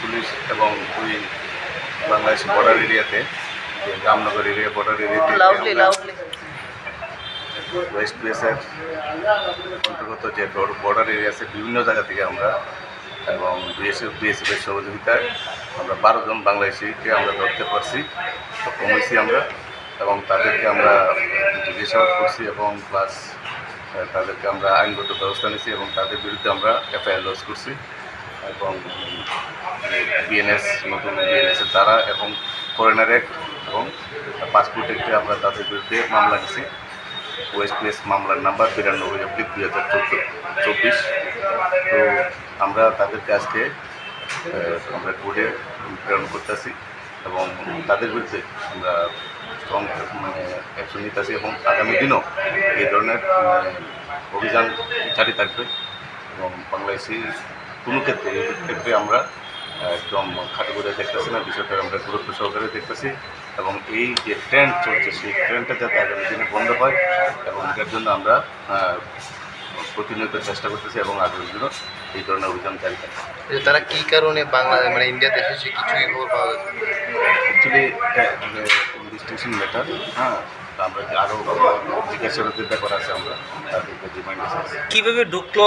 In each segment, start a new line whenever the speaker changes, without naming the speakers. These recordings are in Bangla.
পুলিশ এবং ওই বাংলাদেশ বর্ডার এরিয়াতে রামনগর এরিয়া বর্ডার এরিয়াতে ওয়েস্ট বিএসের অন্তর্গত যে বর্ডার এরিয়া আছে বিভিন্ন জায়গা থেকে আমরা এবং বিএসএফ বিএসএফের সহযোগিতায় আমরা বারো জন বাংলাদেশিকে আমরা ধরতে পারছি সক্ষম হয়েছি আমরা এবং তাদেরকে আমরা জিজ্ঞাসাবাদ করছি এবং প্লাস তাদেরকে আমরা আইনগত ব্যবস্থা নিয়েছি এবং তাদের বিরুদ্ধে আমরা এফআইআর লজ করছি। এবং বিএনএস নতুন বিএনএসের দ্বারা এবং ফরেনার অ্যাক্ট এবং পাসপোর্ট অ্যাক্টে আমরা তাদের বিরুদ্ধে মামলা নিয়েছি ওয়েস্ট প্লেস মামলার নাম্বার বিরানব্বই অব্লিক দুই হাজার চোদ্দ চব্বিশ তো আমরা তাদেরকে আজকে আমরা কোর্টে প্রেরণ করতেছি এবং তাদের বিরুদ্ধে আমরা স্ট্রং মানে অ্যাকশন নিতেছি এবং আগামী দিনও এই ধরনের মানে, অভিযান জারি থাকবে এবং বাংলাদেশি কোনো ক্ষেত্রে ক্ষেত্রে আমরা একদম খাটো করে দেখতেছি না বিষয়টা আমরা গুরুত্ব সহকারে দেখতেছি এবং এই যে ট্রেন্ড চলছে সেই ট্রেন্ডটা যাতে আগামী দিনে বন্ধ হয় এবং এটার জন্য আমরা প্রতিনিয়ত চেষ্টা করতেছি এবং আগামী দিনও এই ধরনের অভিযান জারি থাকবে
যে তারা কী কারণে বাংলা মানে ইন্ডিয়াতে এসেছে কিছুই খবর পাওয়া গেছে
অ্যাকচুয়ালি ইনভেস্টিগেশন ম্যাটার হ্যাঁ তা আমরা আরও জিজ্ঞাসাবাদের ব্যাপার আছে আমরা তাদেরকে রিমাইন্ড আছে
কীভাবে ঢুকলো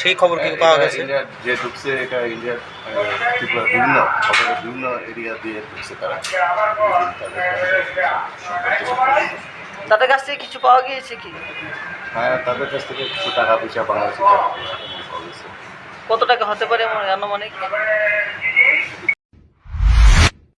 সেই খবর কি পাওয়া গেছে?
ইন্ডিয়ার যে ঢুকছে এটা ইন্ডিয়ার ত্রিপুরা বিভিন্ন খবরের বিভিন্ন এরিয়া দিয়ে ঢুকছে তারা।
তাদের কাছ থেকে কিছু পাওয়া গিয়েছে কি?
হ্যাঁ তাদের কাছ থেকে কিছু টাকা পয়সা বাংলাদেশি পাওয়া গেছে।
কত টাকা হতে পারে আমার আনুমানিক?